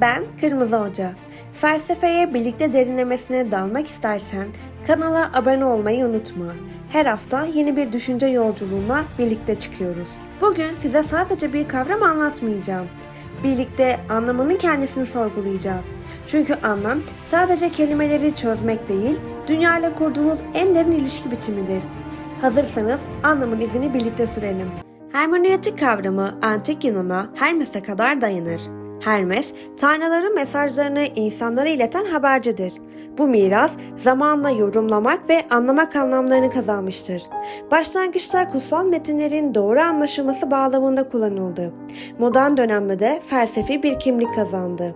Ben Kırmızı Hoca. Felsefeye birlikte derinlemesine dalmak istersen kanala abone olmayı unutma. Her hafta yeni bir düşünce yolculuğuna birlikte çıkıyoruz. Bugün size sadece bir kavram anlatmayacağım. Birlikte anlamının kendisini sorgulayacağız. Çünkü anlam sadece kelimeleri çözmek değil, dünya ile kurduğumuz en derin ilişki biçimidir. Hazırsanız anlamın izini birlikte sürelim. Hermeneutik kavramı antik Yunan'a Hermes'e kadar dayanır. Hermes, tanrıların mesajlarını insanlara ileten habercidir. Bu miras zamanla yorumlamak ve anlamak anlamlarını kazanmıştır. Başlangıçta kutsal metinlerin doğru anlaşılması bağlamında kullanıldı. Modern dönemde de felsefi bir kimlik kazandı.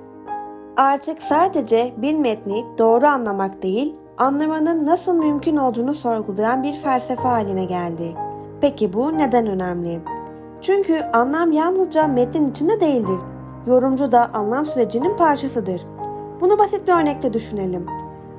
Artık sadece bir metni doğru anlamak değil, anlamanın nasıl mümkün olduğunu sorgulayan bir felsefe haline geldi. Peki bu neden önemli? Çünkü anlam yalnızca metnin içinde değildir. Yorumcu da anlam sürecinin parçasıdır. Bunu basit bir örnekle düşünelim.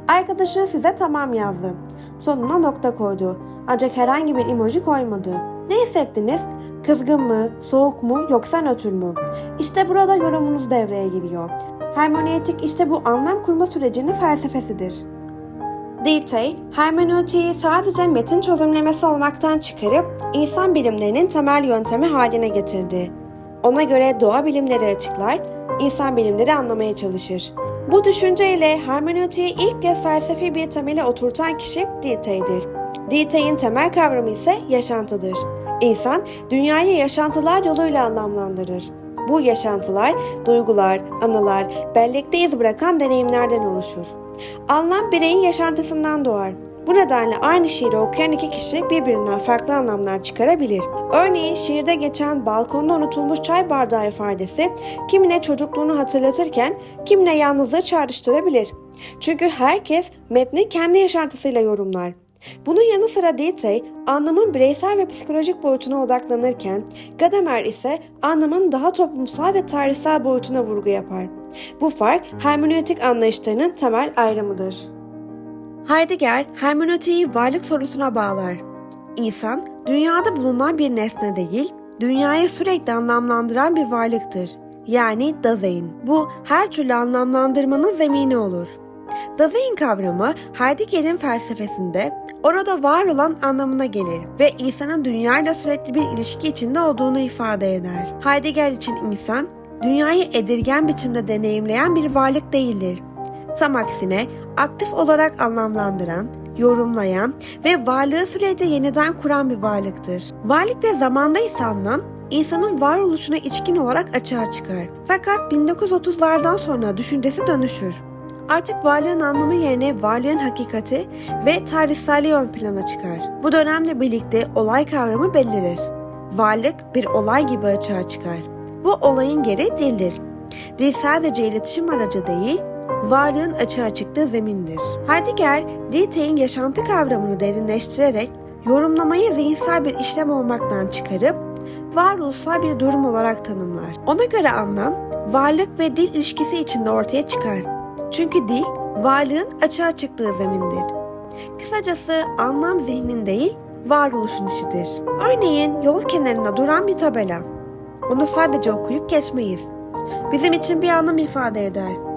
Arkadaşın size tamam yazdı. Sonuna nokta koydu. Ancak herhangi bir emoji koymadı. Ne hissettiniz? Kızgın mı, soğuk mu yoksa nötr mü? İşte burada yorumunuz devreye giriyor. Hermeneutik işte bu anlam kurma sürecinin felsefesidir. Detail, hermeneutiği sadece metin çözümlemesi olmaktan çıkarıp insan bilimlerinin temel yöntemi haline getirdi. Ona göre doğa bilimleri açıklar, insan bilimleri anlamaya çalışır. Bu düşünceyle hermeneutiği ilk kez felsefi bir temele oturtan kişi Dilthey'dir. Dilthey'in temel kavramı ise yaşantıdır. İnsan, dünyayı yaşantılar yoluyla anlamlandırır. Bu yaşantılar, duygular, anılar, bellekte iz bırakan deneyimlerden oluşur. Anlam bireyin yaşantısından doğar. Bu nedenle aynı şiiri okuyan iki kişi birbirinden farklı anlamlar çıkarabilir. Örneğin şiirde geçen balkonda unutulmuş çay bardağı ifadesi kimine çocukluğunu hatırlatırken kimine yalnızlığı çağrıştırabilir. Çünkü herkes metni kendi yaşantısıyla yorumlar. Bunun yanı sıra Dilthey, anlamın bireysel ve psikolojik boyutuna odaklanırken, Gadamer ise anlamın daha toplumsal ve tarihsel boyutuna vurgu yapar. Bu fark hermeneutik anlayışlarının temel ayrımıdır. Heidegger, hermeneutiği varlık sorusuna bağlar. İnsan, dünyada bulunan bir nesne değil, dünyayı sürekli anlamlandıran bir varlıktır. Yani Dasein. Bu her türlü anlamlandırmanın zemini olur. Dasein kavramı Heidegger'in felsefesinde orada var olan anlamına gelir ve insanın dünyayla sürekli bir ilişki içinde olduğunu ifade eder. Heidegger için insan, dünyayı edirgen biçimde deneyimleyen bir varlık değildir. Tam aksine aktif olarak anlamlandıran, yorumlayan ve varlığı sürekli yeniden kuran bir varlıktır. Varlık ve zamanda ise anlam, insanın varoluşuna içkin olarak açığa çıkar. Fakat 1930'lardan sonra düşüncesi dönüşür. Artık varlığın anlamı yerine varlığın hakikati ve tarihselliği ön plana çıkar. Bu dönemle birlikte olay kavramı belirir. Varlık bir olay gibi açığa çıkar. Bu olayın geri dildir. Dil sadece iletişim aracı değil, varlığın açığa çıktığı zemindir. Heidegger, Dilthey'in yaşantı kavramını derinleştirerek yorumlamayı zihinsel bir işlem olmaktan çıkarıp varoluşsal bir durum olarak tanımlar. Ona göre anlam, varlık ve dil ilişkisi içinde ortaya çıkar. Çünkü dil, varlığın açığa çıktığı zemindir. Kısacası anlam zihnin değil, varoluşun işidir. Örneğin yol kenarında duran bir tabela. Onu sadece okuyup geçmeyiz. Bizim için bir anlam ifade eder.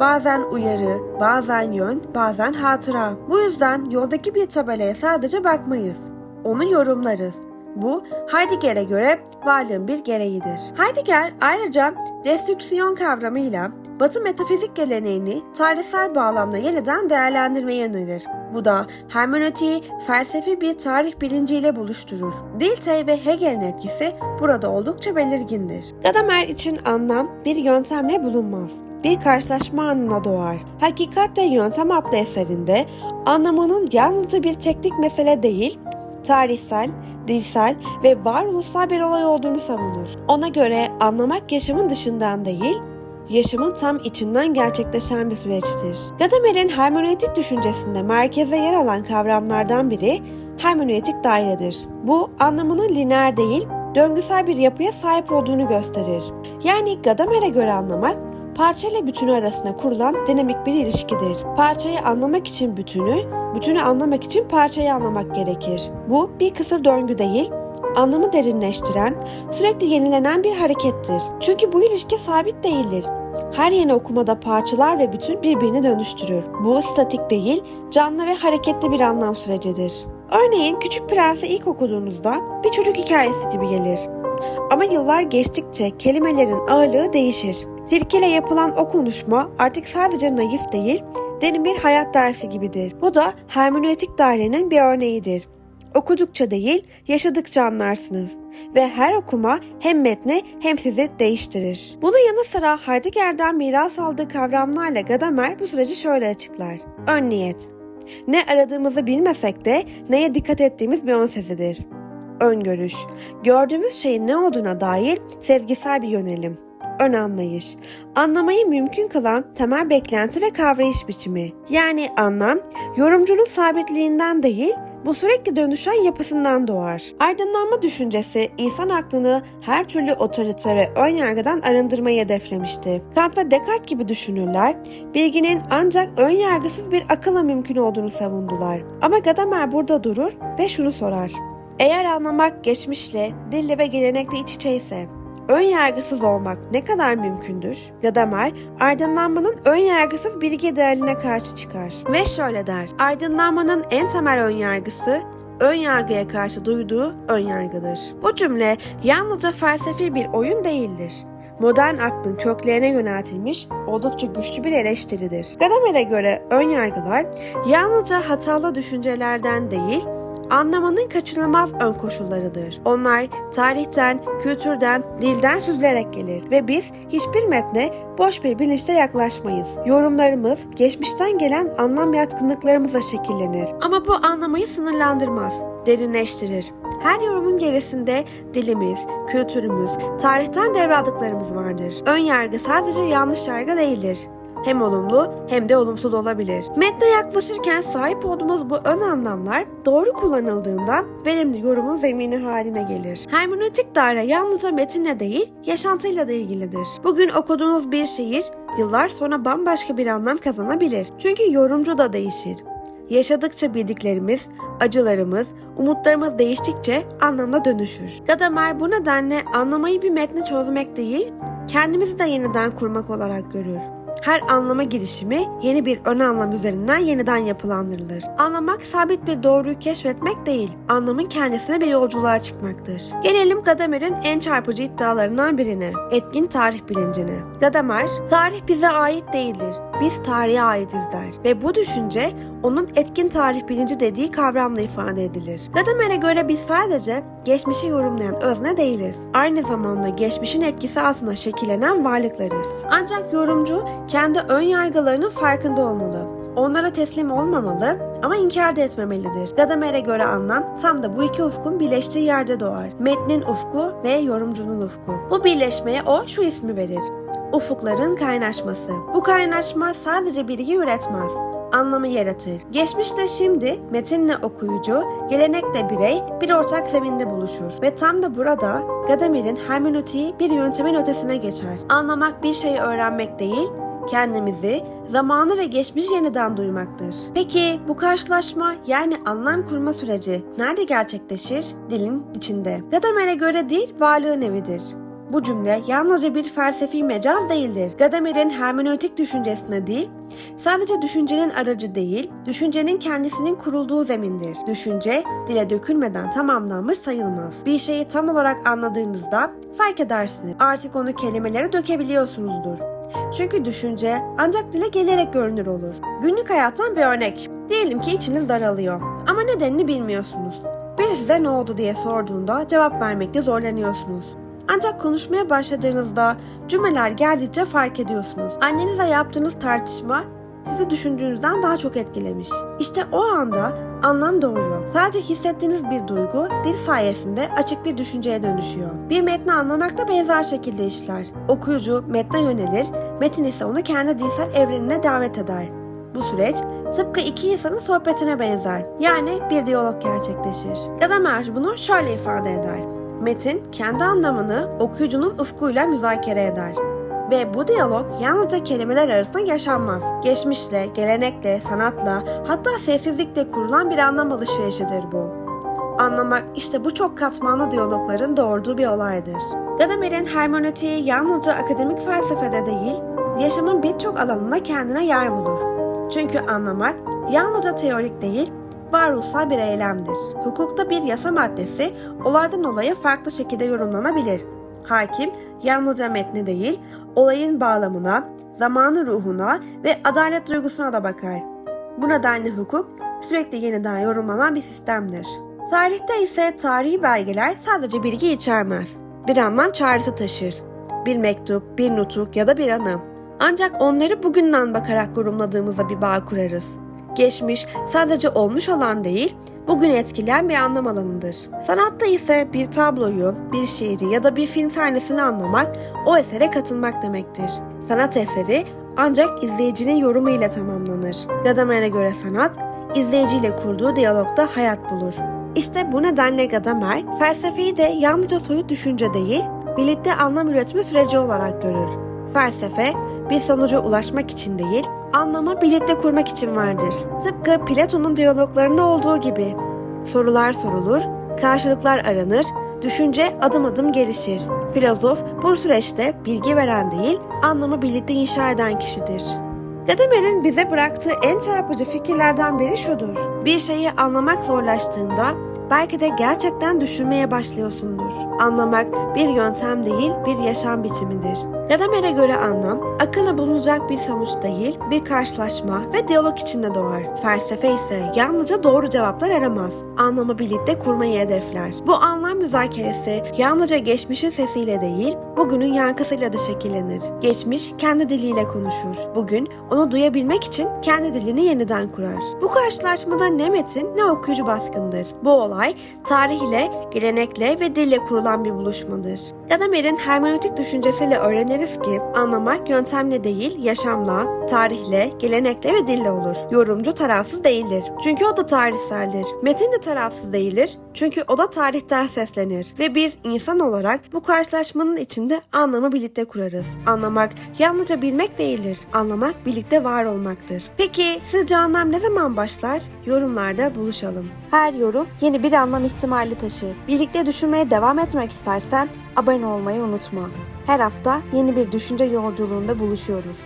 Bazen uyarı, bazen yön, bazen hatıra. Bu yüzden yoldaki bir tabelaya sadece bakmayız. Onu yorumlarız. Bu Heidegger'e göre varlığın bir gereğidir. Heidegger ayrıca destrüksiyon kavramıyla Batı metafizik geleneğini tarihsel bağlamda yeniden değerlendirmeyi önerir. Bu da hermeneutiği felsefi bir tarih bilinciyle buluşturur. Dilthey ve Hegel'in etkisi burada oldukça belirgindir. Gadamer için anlam bir yöntemle bulunmaz. Bir karşılaşma anına doğar. Hakikat ve Yöntem adlı eserinde anlamanın yalnızca bir teknik mesele değil, tarihsel, dilsel ve varoluşsal bir olay olduğunu savunur. Ona göre anlamak yaşamın dışından değil, yaşamın tam içinden gerçekleşen bir süreçtir. Gadamer'in hermeneutik düşüncesinde merkeze yer alan kavramlardan biri hermeneutik dairedir. Bu anlamının lineer değil, döngüsel bir yapıya sahip olduğunu gösterir. Yani Gadamer'e göre anlamak, parça ile bütünü arasında kurulan dinamik bir ilişkidir. Parçayı anlamak için bütünü, bütünü anlamak için parçayı anlamak gerekir. Bu bir kısır döngü değil, anlamı derinleştiren, sürekli yenilenen bir harekettir. Çünkü bu ilişki sabit değildir. Her yeni okumada parçalar ve bütün birbirini dönüştürür. Bu statik değil, canlı ve hareketli bir anlam sürecidir. Örneğin Küçük Prens'i ilk okuduğunuzda bir çocuk hikayesi gibi gelir. Ama yıllar geçtikçe kelimelerin ağırlığı değişir. Tilki ile yapılan o konuşma artık sadece naif değil, derin bir hayat dersi gibidir. Bu da hermeneutik dairenin bir örneğidir. Okudukça değil, yaşadıkça anlarsınız. Ve her okuma hem metni hem sizi değiştirir. Bunun yanı sıra Heidegger'den miras aldığı kavramlarla Gadamer bu süreci şöyle açıklar. Ön niyet. Ne aradığımızı bilmesek de neye dikkat ettiğimiz bir ön sezidir. Öngörüş. Gördüğümüz şeyin ne olduğuna dair sezgisel bir yönelim. Ön anlayış. Anlamayı mümkün kılan temel beklenti ve kavrayış biçimi. Yani anlam, yorumcunun sabitliğinden değil, bu sürekli dönüşen yapısından doğar. Aydınlanma düşüncesi insan aklını her türlü otorite ve ön yargıdan arındırmayı hedeflemişti. Kant ve Descartes gibi düşünürler, bilginin ancak ön yargısız bir akılla mümkün olduğunu savundular. Ama Gadamer burada durur ve şunu sorar. Eğer anlamak geçmişle, dille ve gelenekle iç içe ise, ön yargısız olmak ne kadar mümkündür? Gadamer, aydınlanmanın ön yargısız bilgi değerine karşı çıkar. Ve şöyle der, aydınlanmanın en temel ön yargısı, ön yargıya karşı duyduğu ön yargıdır. Bu cümle yalnızca felsefi bir oyun değildir. Modern aklın köklerine yöneltilmiş oldukça güçlü bir eleştiridir. Gadamer'e göre ön yargılar yalnızca hatalı düşüncelerden değil, anlamanın kaçınılmaz ön koşullarıdır. Onlar tarihten, kültürden, dilden süzülerek gelir ve biz hiçbir metne boş bir bilinçle yaklaşmayız. Yorumlarımız geçmişten gelen anlam yatkınlıklarımızla şekillenir. Ama bu anlamayı sınırlandırmaz, derinleştirir. Her yorumun gerisinde dilimiz, kültürümüz, tarihten devraldıklarımız vardır. Ön yargı sadece yanlış yargı değildir hem olumlu hem de olumsuz olabilir. Metne yaklaşırken sahip olduğumuz bu ön anlamlar doğru kullanıldığında verimli yorumun zemini haline gelir. Hermeneutik daire yalnızca metinle değil, yaşantıyla da ilgilidir. Bugün okuduğunuz bir şiir yıllar sonra bambaşka bir anlam kazanabilir. Çünkü yorumcu da değişir. Yaşadıkça bildiklerimiz, acılarımız, umutlarımız değiştikçe anlamda dönüşür. Gadamer bu nedenle anlamayı bir metni çözmek değil, kendimizi de yeniden kurmak olarak görür. Her anlama girişimi yeni bir ön anlam üzerinden yeniden yapılandırılır. Anlamak sabit bir doğruyu keşfetmek değil, anlamın kendisine bir yolculuğa çıkmaktır. Gelelim Gadamer'in en çarpıcı iddialarından birine, etkin tarih bilincine. Gadamer, tarih bize ait değildir, biz tarihe aitiz der ve bu düşünce onun etkin tarih bilinci dediği kavramla ifade edilir. Gadamer'e göre biz sadece geçmişi yorumlayan özne değiliz. Aynı zamanda geçmişin etkisi altında şekillenen varlıklarız. Ancak yorumcu kendi ön yargılarının farkında olmalı. Onlara teslim olmamalı ama inkar da etmemelidir. Gadamer'e göre anlam tam da bu iki ufkun birleştiği yerde doğar. Metnin ufku ve yorumcunun ufku. Bu birleşmeye o şu ismi verir. Ufukların kaynaşması. Bu kaynaşma sadece bilgi üretmez anlamı yaratır. Geçmişte şimdi metinle okuyucu, gelenekle birey bir ortak zeminde buluşur. Ve tam da burada Gadamer'in hermeneutiği bir yöntemin ötesine geçer. Anlamak bir şeyi öğrenmek değil, kendimizi, zamanı ve geçmişi yeniden duymaktır. Peki bu karşılaşma yani anlam kurma süreci nerede gerçekleşir? Dilin içinde. Gadamer'e göre dil varlığın evidir. Bu cümle yalnızca bir felsefi mecaz değildir. Gadamer'in hermeneutik düşüncesine değil, sadece düşüncenin aracı değil, düşüncenin kendisinin kurulduğu zemindir. Düşünce, dile dökülmeden tamamlanmış sayılmaz. Bir şeyi tam olarak anladığınızda fark edersiniz. Artık onu kelimelere dökebiliyorsunuzdur. Çünkü düşünce ancak dile gelerek görünür olur. Günlük hayattan bir örnek. Diyelim ki içiniz daralıyor ama nedenini bilmiyorsunuz. Biri size ne oldu diye sorduğunda cevap vermekte zorlanıyorsunuz. Ancak konuşmaya başladığınızda cümleler geldikçe fark ediyorsunuz. Annenizle yaptığınız tartışma sizi düşündüğünüzden daha çok etkilemiş. İşte o anda anlam doğuyor. Sadece hissettiğiniz bir duygu dil sayesinde açık bir düşünceye dönüşüyor. Bir metni anlamak da benzer şekilde işler. Okuyucu metne yönelir, metin ise onu kendi dilsel evrenine davet eder. Bu süreç tıpkı iki insanın sohbetine benzer. Yani bir diyalog gerçekleşir. Gadamer bunu şöyle ifade eder. Metin kendi anlamını okuyucunun ufkuyla müzakere eder. Ve bu diyalog yalnızca kelimeler arasında yaşanmaz. Geçmişle, gelenekle, sanatla, hatta sessizlikle kurulan bir anlam alışverişidir bu. Anlamak işte bu çok katmanlı diyalogların doğurduğu bir olaydır. Gadamer'in hermeneutiği yalnızca akademik felsefede değil, yaşamın birçok alanında kendine yer bulur. Çünkü anlamak yalnızca teorik değil, varoluşsal bir eylemdir. Hukukta bir yasa maddesi olaydan olaya farklı şekilde yorumlanabilir. Hakim yalnızca metne değil, olayın bağlamına, zamanın ruhuna ve adalet duygusuna da bakar. Bu nedenle hukuk sürekli yeniden yorumlanan bir sistemdir. Tarihte ise tarihi belgeler sadece bilgi içermez. Bir anlam çağrısı taşır. Bir mektup, bir nutuk ya da bir anı. Ancak onları bugünden bakarak yorumladığımızda bir bağ kurarız. Geçmiş sadece olmuş olan değil, bugün etkileyen bir anlam alanıdır. Sanatta ise bir tabloyu, bir şiiri ya da bir film sahnesini anlamak, o esere katılmak demektir. Sanat eseri ancak izleyicinin yorumu ile tamamlanır. Gadamer'e göre sanat, izleyiciyle kurduğu diyalogda hayat bulur. İşte bu nedenle Gadamer, felsefeyi de yalnızca soyut düşünce değil, birlikte anlam üretme süreci olarak görür. Felsefe, bir sonuca ulaşmak için değil, anlamı birlikte kurmak için vardır. Tıpkı Platon'un diyaloglarında olduğu gibi. Sorular sorulur, karşılıklar aranır, düşünce adım adım gelişir. Filozof bu süreçte bilgi veren değil, anlamı birlikte inşa eden kişidir. Gadamer'in bize bıraktığı en çarpıcı fikirlerden biri şudur. Bir şeyi anlamak zorlaştığında belki de gerçekten düşünmeye başlıyorsundur. Anlamak bir yöntem değil, bir yaşam biçimidir. Gadamer'e göre anlam, akılla bulunacak bir sonuç değil, bir karşılaşma ve diyalog içinde doğar. Felsefe ise yalnızca doğru cevaplar aramaz. Anlamı birlikte kurmayı hedefler. Bu anlam müzakeresi yalnızca geçmişin sesiyle değil, bugünün yankısıyla da şekillenir. Geçmiş kendi diliyle konuşur. Bugün onu duyabilmek için kendi dilini yeniden kurar. Bu karşılaşmada ne metin ne okuyucu baskındır. Bu olay tarih ile, gelenekle ve dille kurulan bir buluşmadır. Gadamer'in hermenötik düşüncesiyle öğreniriz ki anlamak yöntemle değil, yaşamla, tarihle, gelenekle ve dille olur. Yorumcu tarafsız değildir. Çünkü o da tarihseldir. Metin de tarafsız değildir. Çünkü o da tarihten seslenir. Ve biz insan olarak bu karşılaşmanın içinde anlamı birlikte kurarız. Anlamak yalnızca bilmek değildir. Anlamak birlikte var olmaktır. Peki sizce anlam ne zaman başlar? Yorumlarda buluşalım. Her yorum yeni bir anlam ihtimali taşır. Birlikte düşünmeye devam etmek istersen abone olmayı unutma. Her hafta yeni bir düşünce yolculuğunda buluşuyoruz.